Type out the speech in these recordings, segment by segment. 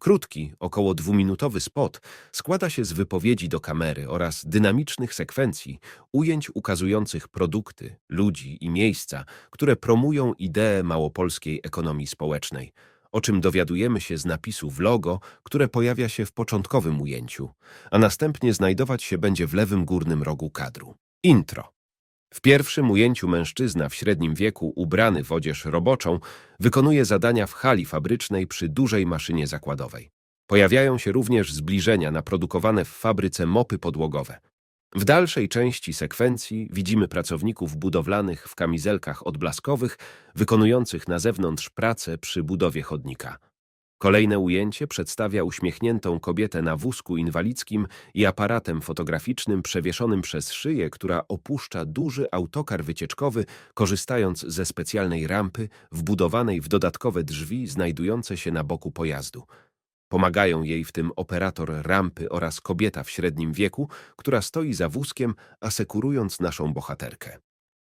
Krótki, około dwuminutowy spot składa się z wypowiedzi do kamery oraz dynamicznych sekwencji, ujęć ukazujących produkty, ludzi i miejsca, które promują ideę małopolskiej ekonomii społecznej, o czym dowiadujemy się z napisu w logo, które pojawia się w początkowym ujęciu, a następnie znajdować się będzie w lewym górnym rogu kadru. Intro. W pierwszym ujęciu mężczyzna w średnim wieku, ubrany w odzież roboczą, wykonuje zadania w hali fabrycznej przy dużej maszynie zakładowej. Pojawiają się również zbliżenia naprodukowane w fabryce mopy podłogowe. W dalszej części sekwencji widzimy pracowników budowlanych w kamizelkach odblaskowych, wykonujących na zewnątrz pracę przy budowie chodnika. Kolejne ujęcie przedstawia uśmiechniętą kobietę na wózku inwalidzkim i aparatem fotograficznym przewieszonym przez szyję, która opuszcza duży autokar wycieczkowy, korzystając ze specjalnej rampy wbudowanej w dodatkowe drzwi znajdujące się na boku pojazdu. Pomagają jej w tym operator rampy oraz kobieta w średnim wieku, która stoi za wózkiem, asekurując naszą bohaterkę.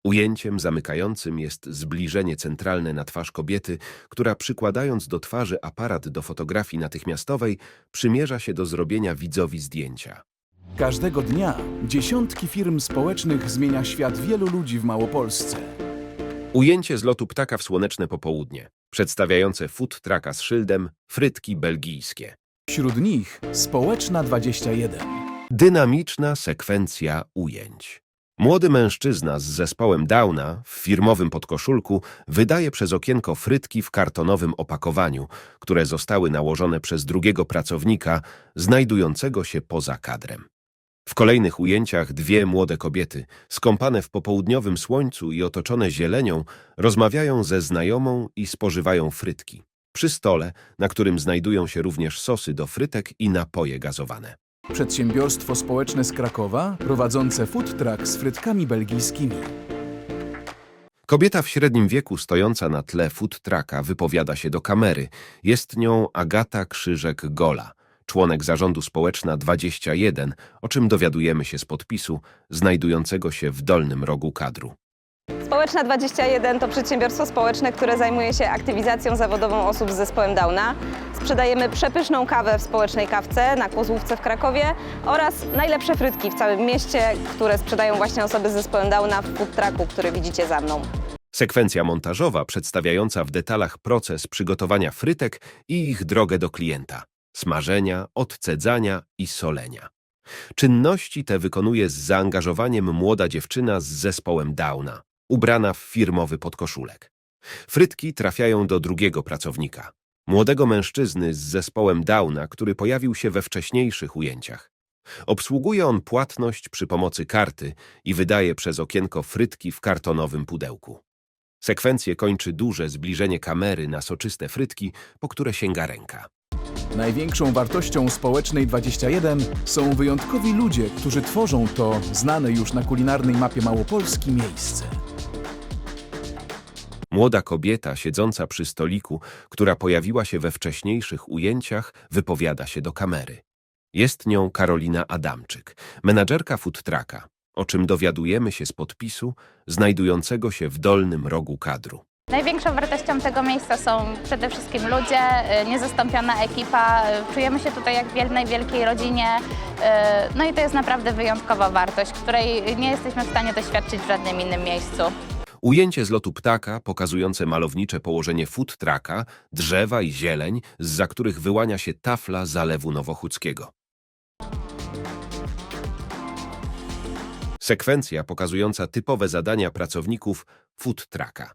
Ujęciem zamykającym jest zbliżenie centralne na twarz kobiety, która przykładając do twarzy aparat do fotografii natychmiastowej, przymierza się do zrobienia widzowi zdjęcia. Każdego dnia dziesiątki firm społecznych zmienia świat wielu ludzi w Małopolsce. Ujęcie z lotu ptaka w słoneczne popołudnie, przedstawiające food trucka z szyldem frytki belgijskie. Wśród nich Społeczna 21. Dynamiczna sekwencja ujęć. Młody mężczyzna z zespołem Downa w firmowym podkoszulku wydaje przez okienko frytki w kartonowym opakowaniu, które zostały nałożone przez drugiego pracownika znajdującego się poza kadrem. W kolejnych ujęciach dwie młode kobiety, skąpane w popołudniowym słońcu i otoczone zielenią, rozmawiają ze znajomą i spożywają frytki. Przy stole, na którym znajdują się również sosy do frytek i napoje gazowane. Przedsiębiorstwo społeczne z Krakowa prowadzące food truck z frytkami belgijskimi. Kobieta w średnim wieku stojąca na tle food trucka wypowiada się do kamery. Jest nią Agata Krzyżek-Gola, członek zarządu Społeczna 21, o czym dowiadujemy się z podpisu znajdującego się w dolnym rogu kadru. Społeczna 21 to przedsiębiorstwo społeczne, które zajmuje się aktywizacją zawodową osób z zespołem Downa. Sprzedajemy przepyszną kawę w społecznej kawce na Kozłówce w Krakowie oraz najlepsze frytki w całym mieście, które sprzedają właśnie osoby z zespołem Downa w food trucku, który widzicie za mną. Sekwencja montażowa przedstawiająca w detalach proces przygotowania frytek i ich drogę do klienta, smażenia, odcedzania i solenia. Czynności te wykonuje z zaangażowaniem młoda dziewczyna z zespołem Downa, ubrana w firmowy podkoszulek. Frytki trafiają do drugiego pracownika, młodego mężczyzny z zespołem Downa, który pojawił się we wcześniejszych ujęciach. Obsługuje on płatność przy pomocy karty i wydaje przez okienko frytki w kartonowym pudełku. Sekwencję kończy duże zbliżenie kamery na soczyste frytki, po które sięga ręka. Największą wartością Społecznej 21 są wyjątkowi ludzie, którzy tworzą to znane już na kulinarnej mapie Małopolski miejsce. Młoda kobieta siedząca przy stoliku, która pojawiła się we wcześniejszych ujęciach, wypowiada się do kamery. Jest nią Karolina Adamczyk, menadżerka food trucka, o czym dowiadujemy się z podpisu znajdującego się w dolnym rogu kadru. Największą wartością tego miejsca są przede wszystkim ludzie, y, niezastąpiona ekipa. y, Czujemy się tutaj jak w jednej wielkiej rodzinie. y, No i to jest naprawdę wyjątkowa wartość, której nie jesteśmy w stanie doświadczyć w żadnym innym miejscu. Ujęcie z lotu ptaka pokazujące malownicze położenie food trucka, drzewa i zieleń, zza których wyłania się tafla Zalewu Nowochódzkiego. Sekwencja pokazująca typowe zadania pracowników food trucka.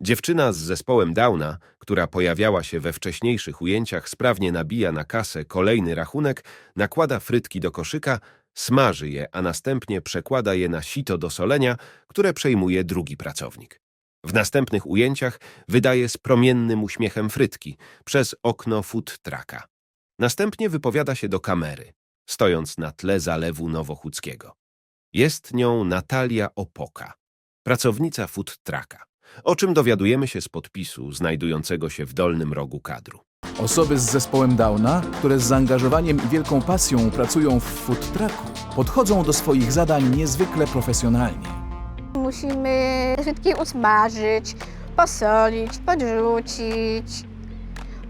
Dziewczyna z zespołem Downa, która pojawiała się we wcześniejszych ujęciach, sprawnie nabija na kasę kolejny rachunek, nakłada frytki do koszyka, smaży je, a następnie przekłada je na sito do solenia, które przejmuje drugi pracownik. W następnych ujęciach wydaje z promiennym uśmiechem frytki przez okno food trucka. Następnie wypowiada się do kamery, stojąc na tle zalewu Nowochódzkiego. Jest nią Natalia Opoka, pracownica food trucka, o czym dowiadujemy się z podpisu znajdującego się w dolnym rogu kadru. Osoby z zespołem Downa, które z zaangażowaniem i wielką pasją pracują w food trucku, podchodzą do swoich zadań niezwykle profesjonalnie. Musimy frytki usmażyć, posolić, podrzucić.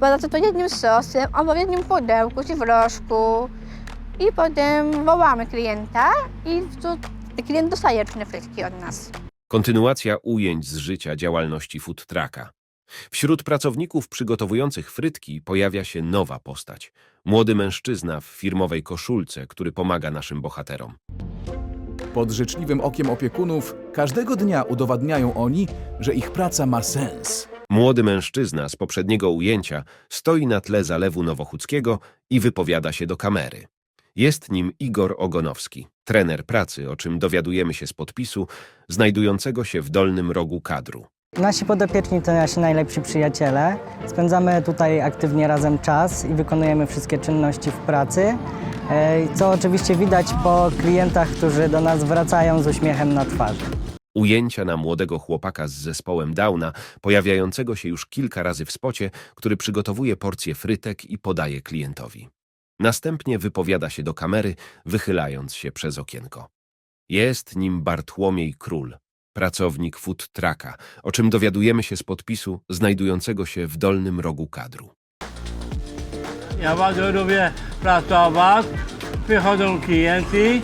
Podacie to jednym sosem, albo w jednym pudełku czy w rożku. I potem wołamy klienta i tu klient dostaje czynne frytki od nas. Kontynuacja ujęć z życia działalności food trucka. Wśród pracowników przygotowujących frytki pojawia się nowa postać. Młody mężczyzna w firmowej koszulce, który pomaga naszym bohaterom. Pod życzliwym okiem opiekunów każdego dnia udowadniają oni, że ich praca ma sens. Młody mężczyzna z poprzedniego ujęcia stoi na tle zalewu Nowochódzkiego i wypowiada się do kamery. Jest nim Igor Ogonowski, trener pracy, o czym dowiadujemy się z podpisu, znajdującego się w dolnym rogu kadru. Nasi podopieczni to nasi najlepsi przyjaciele. Spędzamy tutaj aktywnie razem czas i wykonujemy wszystkie czynności w pracy, e, co oczywiście widać po klientach, którzy do nas wracają z uśmiechem na twarzy. Ujęcia na młodego chłopaka z zespołem Downa, pojawiającego się już kilka razy w spocie, który przygotowuje porcję frytek i podaje klientowi. Następnie wypowiada się do kamery, wychylając się przez okienko. Jest nim Bartłomiej Król, pracownik food trucka, o czym dowiadujemy się z podpisu znajdującego się w dolnym rogu kadru. Ja bardzo lubię pracować, przychodzą klienci,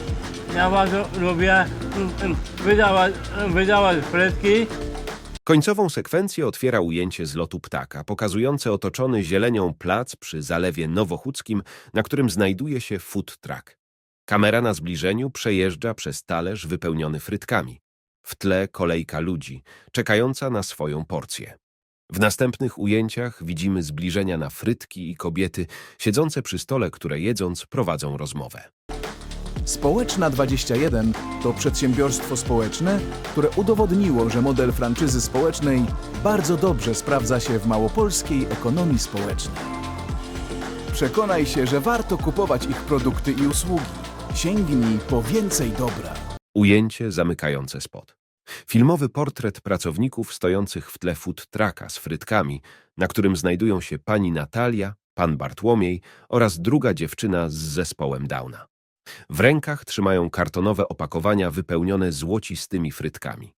ja bardzo lubię mm, wydawać, wydawać frytki. Końcową sekwencję otwiera ujęcie z lotu ptaka, pokazujące otoczony zielenią plac przy zalewie nowochódzkim, na którym znajduje się food truck. Kamera na zbliżeniu przejeżdża przez talerz wypełniony frytkami. W tle kolejka ludzi, czekająca na swoją porcję. W następnych ujęciach widzimy zbliżenia na frytki i kobiety siedzące przy stole, które jedząc prowadzą rozmowę. Społeczna 21 to przedsiębiorstwo społeczne, które udowodniło, że model franczyzy społecznej bardzo dobrze sprawdza się w małopolskiej ekonomii społecznej. Przekonaj się, że warto kupować ich produkty i usługi. Sięgnij po więcej dobra. Ujęcie zamykające spot. Filmowy portret pracowników stojących w tle food trucka z frytkami, na którym znajdują się pani Natalia, pan Bartłomiej oraz druga dziewczyna z zespołem Downa. W rękach trzymają kartonowe opakowania wypełnione złocistymi frytkami.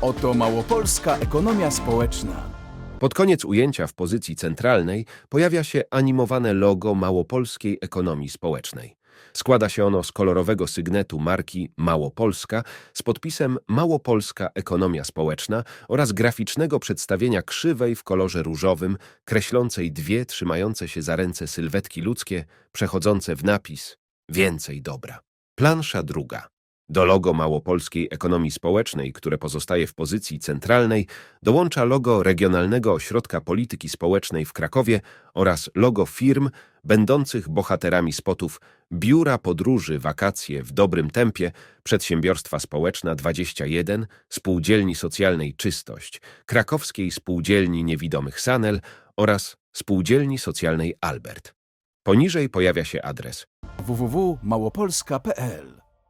Oto małopolska ekonomia społeczna. Pod koniec ujęcia w pozycji centralnej pojawia się animowane logo małopolskiej ekonomii społecznej. Składa się ono z kolorowego sygnetu marki Małopolska z podpisem Małopolska Ekonomia Społeczna oraz graficznego przedstawienia krzywej w kolorze różowym, kreślącej dwie trzymające się za ręce sylwetki ludzkie, przechodzące w napis Więcej dobra. Plansza druga. Do logo Małopolskiej Ekonomii Społecznej, które pozostaje w pozycji centralnej, dołącza logo Regionalnego Ośrodka Polityki Społecznej w Krakowie oraz logo firm będących bohaterami spotów Biura Podróży Wakacje w Dobrym Tempie, Przedsiębiorstwa Społeczna 21, Spółdzielni Socjalnej Czystość, Krakowskiej Spółdzielni Niewidomych Sanel oraz Spółdzielni Socjalnej Albert. Poniżej pojawia się adres www.małopolska.pl